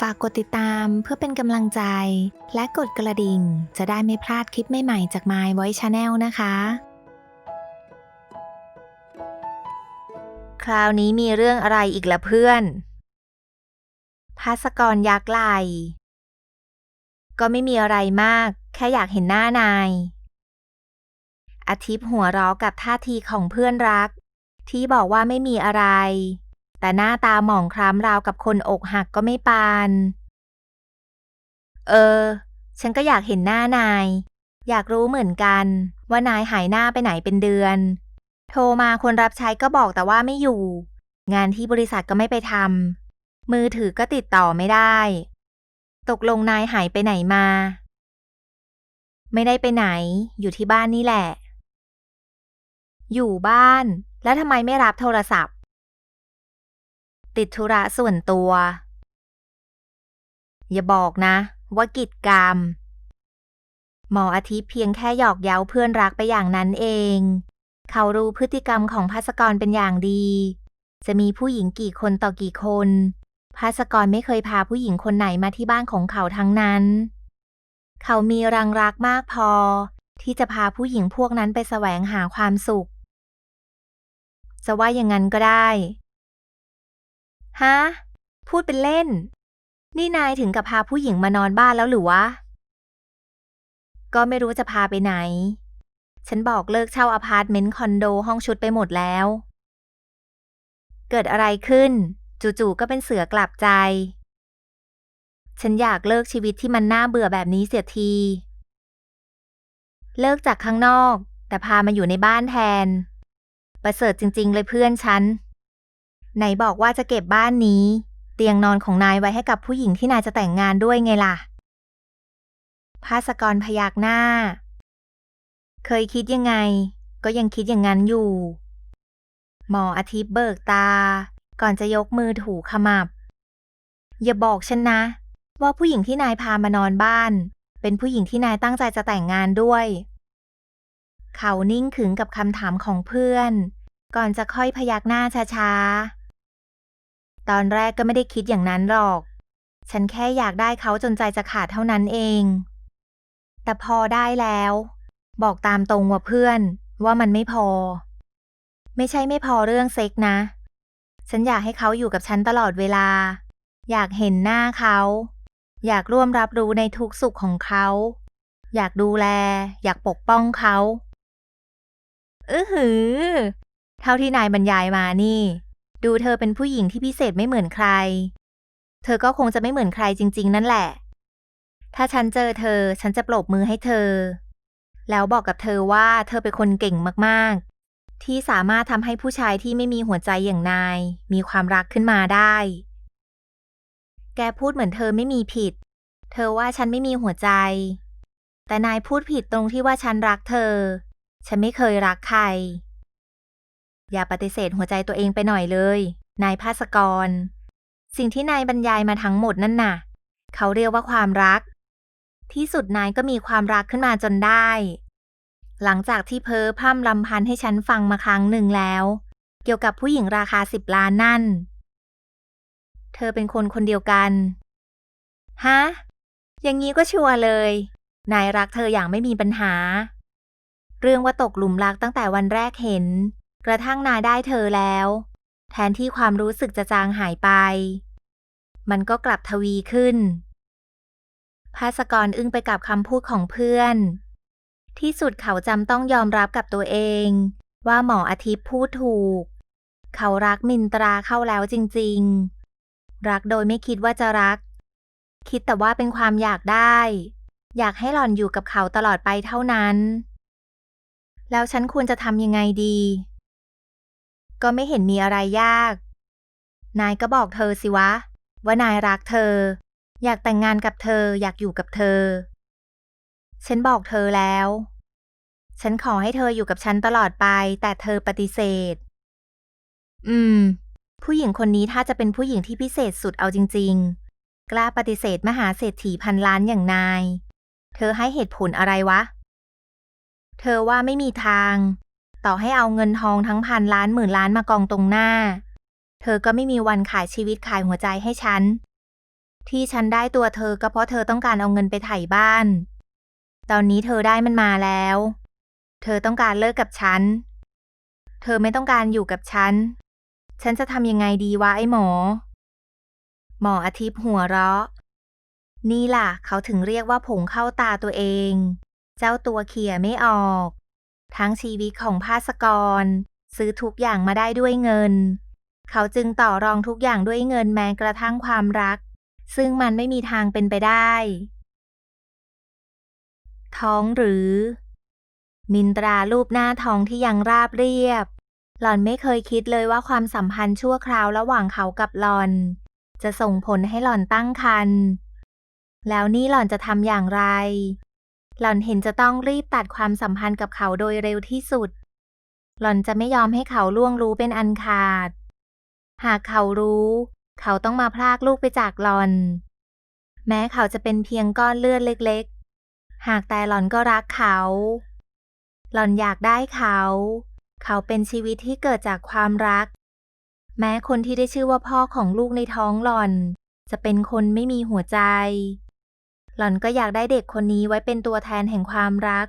ฝากกดติดตามเพื่อเป็นกำลังใจ และกดกระดิ่ง จะได้ไม่พลาดคลิปใหม่ๆจาก My Voice Channel นะคะ คราวนี้มีเรื่องอะไรอีกละเพื่อนภาสกรยักษ์ไหลก็ไม่มีอะไรมาก แค่อยากเห็นหน้านาย อาทิตย์หัวเราะกับท่าทีของเพื่อนรัก ที่บอกว่าไม่มีอะไร แต่หน้าตาหมองคล้ำราวกับคนอกหักก็ไม่ปาน เออ ฉันก็อยากเห็นหน้านาย อยากรู้เหมือนกันว่านายหายหน้าไปไหนเป็นเดือน โทรมาคนรับใช้ก็บอกแต่ว่าไม่อยู่ งานที่บริษัทก็ไม่ไปทำมือถือก็ติดต่อไม่ได้ ตกลงนายหายไปไหนมา ไม่ได้ไปไหน อยู่ที่บ้านนี่แหละ อยู่บ้าน แล้วทำไมไม่รับโทรศัพท์ ติดธุระส่วนตัว อย่าบอกนะ ว่ากิจกรรม หมออาทิตย์เพียงแค่หยอกเย้าเพื่อนรักไปอย่างนั้นเอง เขารู้พฤติกรรมของภาสกรเป็นอย่างดี จะมีผู้หญิงกี่คนต่อกี่คนภาสกรไม่เคยพาผู้หญิงคนไหนมาที่บ้านของเขาทั้งนั้น เขามีรังรักมากพอ ที่จะพาผู้หญิงพวกนั้นไปแสวงหาความสุข จะว่าอย่างนั้นก็ได้ ฮะ พูดเป็นเล่น นี่นายถึงกับพาผู้หญิงมานอนบ้านแล้วหรือวะ ก็ไม่รู้จะพาไปไหน ฉันบอกเลิกเช่าอพาร์ตเมนต์คอนโดห้องชุดไปหมดแล้ว เกิดอะไรขึ้น จู่ๆก็เป็นเสือกลับใจ ฉันอยากเลิกชีวิตที่มันน่าเบื่อแบบนี้เสียที เลิกจากข้างนอก แต่พามาอยู่ในบ้านแทน ประเสริฐจริง ๆ เลยเพื่อนฉัน ไหนบอกว่าจะเก็บบ้านนี้ เตียงนอนของนายไว้ให้กับผู้หญิงที่นายจะแต่งงานด้วยไงล่ะ ภาสกรพยักหน้า เคยคิดยังไง ก็ยังคิดอย่างนั้นอยู่ หมออาทิตย์เบิกตา ก่อนจะยกมือถูขมับ อย่าบอกฉันนะ ว่าผู้หญิงที่นายพามานอนบ้าน เป็นผู้หญิงที่นายตั้งใจจะแต่งงานด้วย เขานิ่งขึงกับคำถามของเพื่อน ก่อนจะค่อยพยักหน้าช้าๆ ตอนแรกก็ไม่ได้คิดอย่างนั้นหรอก ฉันแค่อยากได้เขาจนใจจะขาดเท่านั้นเอง แต่พอได้แล้ว บอกตามตรงว่าเพื่อนว่ามันไม่พอ ไม่ใช่ไม่พอเรื่องเซ็กนะ ฉันอยากให้เขาอยู่กับฉันตลอดเวลา อยากเห็นหน้าเขา อยากร่วมรับรู้ในทุกสุขของเขา อยากดูแล อยากปกป้องเขาเออหือ เท่าที่นายบรรยายมานี่ ดูเธอเป็นผู้หญิงที่พิเศษไม่เหมือนใคร เธอก็คงจะไม่เหมือนใครจริง ๆ นั่นแหละ ถ้าฉันเจอเธอ ฉันจะปรบมือให้เธอ แล้วบอกกับเธอว่าเธอเป็นคนเก่งมากๆ ที่สามารถทำให้ผู้ชายที่ไม่มีหัวใจอย่างนาย มีความรักขึ้นมาได้ แกพูดเหมือนเธอไม่มีผิด เธอว่าฉันไม่มีหัวใจ แต่นายพูดผิดตรงที่ว่าฉันรักเธอ ฉันไม่เคยรักใคร อย่าปฏิเสธหัวใจตัวเองไปหน่อยเลย นายภาสกร สิ่งที่นายบรรยายมาทั้งหมดนั่นน่ะ เขาเรียกว่าความรัก ที่สุดนายก็มีความรักขึ้นมาจนได้ หลังจากที่เพ้อพร่ำลำพันให้ฉันฟังมาครั้งหนึ่งแล้ว เกี่ยวกับผู้หญิงราคาสิบล้านนั่น เธอเป็นคนคนเดียวกัน ฮะ อย่างนี้ก็ชัวร์เลย นายรักเธออย่างไม่มีปัญหา เรื่องว่าตกหลุมรักตั้งแต่วันแรกเห็น กระทั่งนายได้เธอแล้ว แทนที่ความรู้สึกจะจางหายไป มันก็กลับทวีขึ้น ภาสกรอึ้งไปกับคำพูดของเพื่อน ที่สุดเขาจำต้องยอมรับกับตัวเอง ว่าหมออาทิตย์พูดถูก เขารักมินตราเข้าแล้วจริง ๆ รักโดยไม่คิดว่าจะรัก คิดแต่ว่าเป็นความอยากได้ อยากให้หล่อนอยู่กับเขาตลอดไปเท่านั้น แล้วฉันควรจะทำยังไงดี ก็ไม่เห็นมีอะไรยาก นายก็บอกเธอสิวะ ว่านายรักเธอ อยากแต่งงานกับเธออยากอยู่กับเธอ ฉันบอกเธอแล้ว ฉันขอให้เธออยู่กับฉันตลอดไป แต่เธอปฏิเสธ อืม ผู้หญิงคนนี้ถ้าจะเป็นผู้หญิงที่พิเศษสุดเอาจริง ๆ กล้าปฏิเสธมหาเศรษฐีพันล้านอย่างนาย เธอให้เหตุผลอะไรวะ เธอว่าไม่มีทาง ต่อให้เอาเงินทองทั้งพันล้านหมื่นล้านมากองตรงหน้า เธอก็ไม่มีวันขายชีวิตขายหัวใจให้ฉัน ที่ฉันได้ตัวเธอก็เพราะเธอต้องการเอาเงินไปไถ่บ้าน ตอนนี้เธอได้มันมาแล้ว เธอต้องการเลิกกับฉัน เธอไม่ต้องการอยู่กับฉัน ฉันจะทำยังไงดีวะไอ้หมอ หมออาทิตย์หัวเราะ นี่ล่ะ เขาถึงเรียกว่าผงเข้าตาตัวเอง เจ้าตัวเขี่ยไม่ออก ทั้งชีวิตของภาสกร ซื้อทุกอย่างมาได้ด้วยเงิน เขาจึงต่อรองทุกอย่างด้วยเงินแม้กระทั่งความรัก ซึ่งมันไม่มีทางเป็นไปได้ ท้องหรือ มินตรารูปหน้าท้องที่ยังราบเรียบ หล่อนไม่เคยคิดเลยว่าความสัมพันธ์ชั่วคราวระหว่างเขากับหล่อน จะส่งผลให้หล่อนตั้งครรภ์แล้วนี่หล่อนจะทำอย่างไร หล่อนเห็นจะต้องรีบตัดความสัมพันธ์กับเขาโดยเร็วที่สุด หล่อนจะไม่ยอมให้เขาล่วงรู้เป็นอันขาด หากเขารู้ เขาต้องมาพรากลูกไปจากหล่อน แม้เขาจะเป็นเพียงก้อนเลือดเล็กๆ หากแต่หล่อนก็รักเขา หล่อนอยากได้เขา เขาเป็นชีวิตที่เกิดจากความรัก แม้คนที่ได้ชื่อว่าพ่อของลูกในท้องหล่อน จะเป็นคนไม่มีหัวใจ หล่อนก็อยากได้เด็กคนนี้ไว้เป็นตัวแทนแห่งความรัก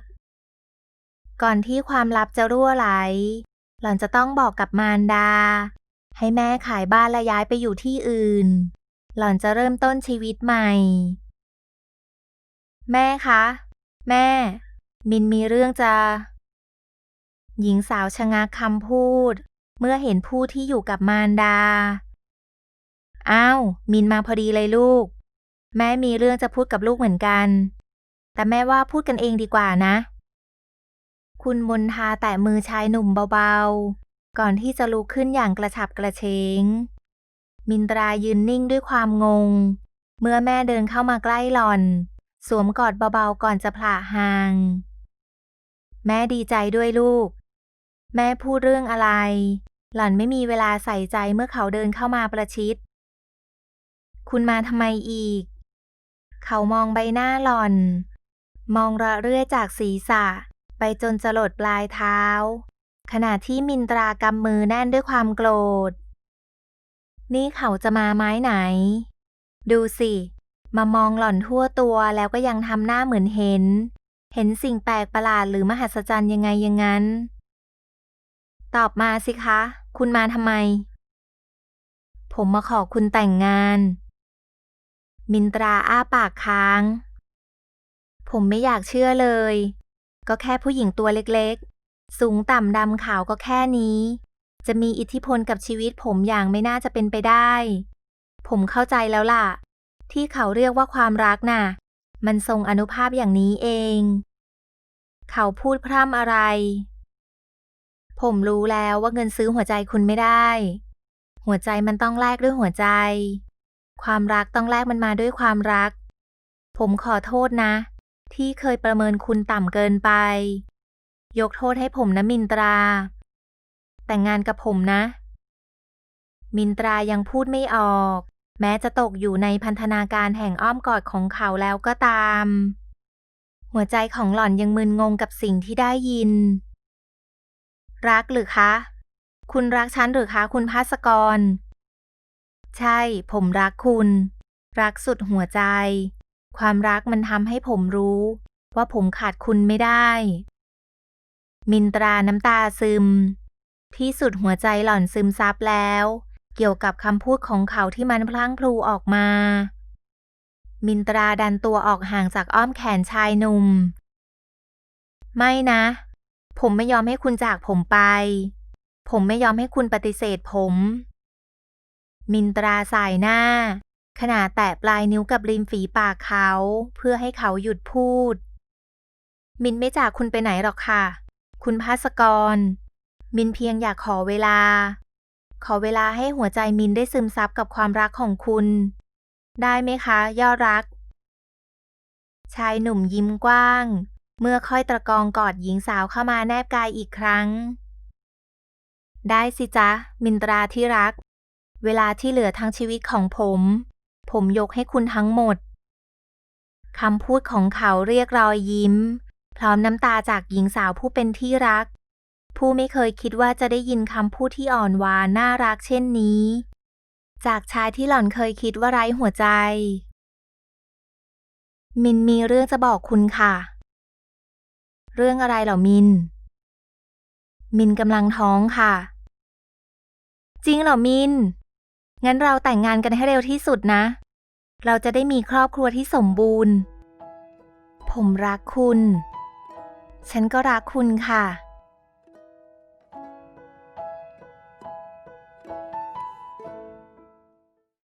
ก่อนที่ความลับจะรั่วไหล หล่อนจะต้องบอกกับมารดา ให้แม่ขายบ้านและย้ายไปอยู่ที่อื่น หล่อนจะเริ่มต้นชีวิตใหม่ แม่คะ แม่ มินมีเรื่องจะ หญิงสาวชะงักคำพูด เมื่อเห็นผู้ที่อยู่กับมารดา อ้าว มินมาพอดีเลยลูก แม่มีเรื่องจะพูดกับลูกเหมือนกัน แต่แม่ว่าพูดกันเองดีกว่านะ คุณมนทาแตะมือชายหนุ่มเบาๆ ก่อนที่จะลุกขึ้นอย่างกระฉับกระเฉง มินตรายืนนิ่งด้วยความงง เมื่อแม่เดินเข้ามาใกล้หล่อน สวมกอดเบาๆก่อนจะผละห่าง แม่ดีใจด้วยลูก แม่พูดเรื่องอะไร หล่อนไม่มีเวลาใส่ใจเมื่อเขาเดินเข้ามาประชิด คุณมาทำไมอีก เขามองใบหน้าหล่อน มองระเรื่อยจากศีรษะ ไปจนจะหลดปลายเท้า ขณะที่มินตรากำมือแน่นด้วยความโกรธ นี่เขาจะมาไม้ไหน ดูสิ มามองหล่อนทั่วตัวแล้วก็ยังทำหน้าเหมือนเห็น เห็นสิ่งแปลกประหลาดหรือมหัศจรรย์ยังไงอยังงั้น ตอบมาสิคะ คุณมาทำไม ผมมาขอคุณแต่งงาน มินตราอ้าปากค้าง ผมไม่อยากเชื่อเลย ก็แค่ผู้หญิงตัวเล็กๆ สูงต่ำดำขาวก็แค่นี้ จะมีอิทธิพลกับชีวิตผมอย่างไม่น่าจะเป็นไปได้ ผมเข้าใจแล้วล่ะ ที่เขาเรียกว่าความรักน่ะ มันทรงอนุภาพอย่างนี้เอง เขาพูดพร่ำอะไร ผมรู้แล้วว่าเงินซื้อหัวใจคุณไม่ได้ หัวใจมันต้องแลกด้วยหัวใจ ความรักต้องแลกมันมาด้วยความรัก ผมขอโทษนะ ที่เคยประเมินคุณต่ำเกินไป ยกโทษให้ผมนะมินตรา แต่งงานกับผมนะ มินตรายังพูดไม่ออก แม้จะตกอยู่ในพันธนาการแห่งอ้อมกอดของเขาแล้วก็ตาม หัวใจของหล่อนยังมึนงงกับสิ่งที่ได้ยิน รักหรือคะ คุณรักฉันหรือคะ คุณภาสกร ใช่ ผมรักคุณ รักสุดหัวใจ ความรักมันทำให้ผมรู้ ว่าผมขาดคุณไม่ได้ มินตราน้ำตาซึม ที่สุดหัวใจหล่อนซึมซับแล้ว เกี่ยวกับคำพูดของเขาที่มันพลั้งพลูออกมา มินตราดันตัวออกห่างจากอ้อมแขนชายหนุ่ม ไม่นะ ผมไม่ยอมให้คุณจากผมไป ผมไม่ยอมให้คุณปฏิเสธผม มินตราสายหน้า ขณะแตะปลายนิ้วกับริมฝีปากเขา เพื่อให้เขาหยุดพูด มินไม่จากคุณไปไหนหรอกค่ะ คุณภาสกร มินเพียงอยากขอเวลา ขอเวลาให้หัวใจมินได้ซึมซับกับความรักของคุณ ได้ไหมคะ ยอดรัก ชายหนุ่มยิ้มกว้าง เมื่อค่อยตะกองกอดหญิงสาวเข้ามาแนบกายอีกครั้งได้สิจ๊ะ มินตราที่รัก เวลาที่เหลือทั้งชีวิตของผม ผมยกให้คุณทั้งหมด คำพูดของเขาเรียกรอยยิ้ม พร้อมน้ำตาจากหญิงสาวผู้เป็นที่รัก ผู้ไม่เคยคิดว่าจะได้ยินคำพูดที่อ่อนหวานน่ารักเช่นนี้ จากชายที่หล่อนเคยคิดว่าไร้หัวใจ มินมีเรื่องจะบอกคุณค่ะ เรื่องอะไรเหรอมิน มินกำลังท้องค่ะจริงเหรอมิน งั้นเราแต่งงานกันให้เร็วที่สุดนะ เราจะได้มีครอบครัวที่สมบูรณ์ ผมรักคุณ ฉันก็รักคุณค่ะ